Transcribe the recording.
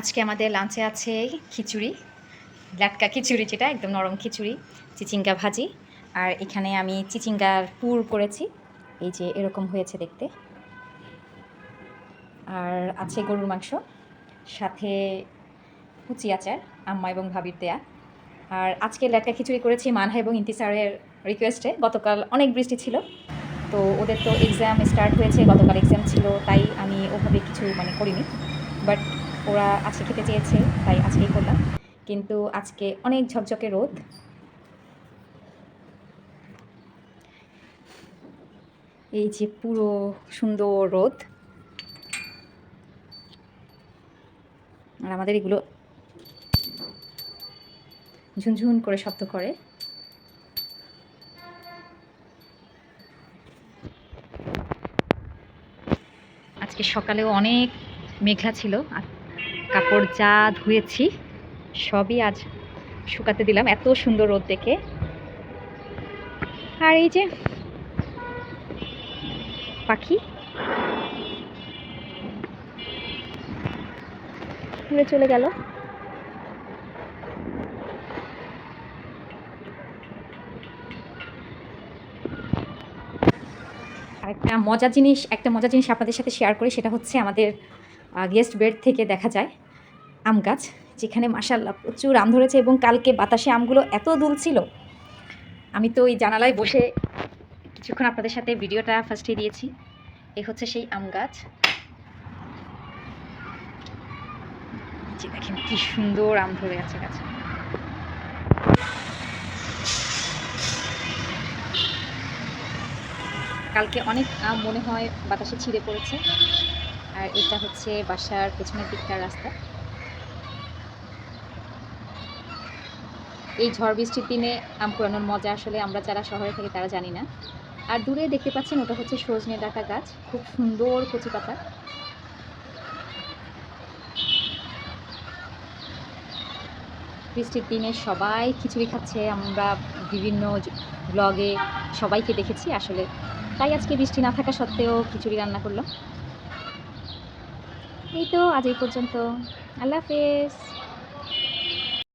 আজকে আমাদের লাঞ্চে আছে খিচুড়ি লাটকা খিচুড়ি যেটা, একদম নরম খিচুড়ি, চিচিঙ্গা ভাজি। আর এখানে আমি চিচিঙ্গার পুর করেছি, এই যে এরকম হয়েছে দেখতে। আর আছে গরুর মাংস, সাথে কুচি আচার, আম্মা এবং ভাবির দেয়া। আর আজকে ল্যাটকা খিচুড়ি করেছি মানহা এবং ইন্তিসারের রিকোয়েস্টে গতকাল অনেক বৃষ্টি ছিল, তো ওদের তো এক্সাম স্টার্ট হয়েছে, গতকাল এক্সাম ছিল, তাই আমি ওভাবে কিছু মানে করিনি। বাট ওরা আজকে খেতে চেয়েছে, তাই আজকেই করলাম। কিন্তু আজকে অনেক ঝকঝকে রোদ। এই যে পুরো সুন্দর রোদ। আর আমাদের এগুলো ঝুনঝুন করে শব্দ করে। আজকে সকালেও অনেক মেঘলা ছিল, আর কাপড় যা ধুয়েছি, সবই আজ শুকাতে দিলাম এত সুন্দর রোদ দেখে। আর এই যে পাখি। উড়ে চলে গেল। আরেকটা মজার জিনিস, একটা মজার জিনিস আপনাদের সাথে শেয়ার করি, সেটা হচ্ছে আমাদের গেস্ট বেড থেকে দেখা যায় আম গাছ, যেখানে মাসাল্লাহ প্রচুর আম ধরেছে এবং কালকে বাতাসে আমগুলো এত দুলছিল। আমি তো ওই জানালায় বসে কিছুক্ষণ আপনাদের সাথে ভিডিওটা ফার্স্টে দিয়েছি। এ হচ্ছে সেই আম গাছ। দেখেন কি সুন্দর আম ধরে আছে গাছে। কালকে অনেক আম মনে হয় বাতাসে ছিঁড়ে পড়েছে। আর এটা হচ্ছে বাসার পেছনের দিকটার রাস্তা। এই ঝড় বৃষ্টির দিনে আম কুড়ানোর মজা আসলে আমরা যারা শহরে থাকি তারা জানি না। আর দূরে দেখতে পাচ্ছেন ওটা হচ্ছে সজনে ডাটা গাছ, খুব সুন্দর কচি পাতা। বৃষ্টির দিনে সবাই খিচুড়ি খাচ্ছে, আমরা বিভিন্ন ব্লগে সবাইকে দেখেছি আসলে। তাই আজকে বৃষ্টি না থাকা সত্ত্বেও খিচুড়ি রান্না করলাম। এই তো আজ এই পর্যন্ত। আল্লাহ হাফেজ।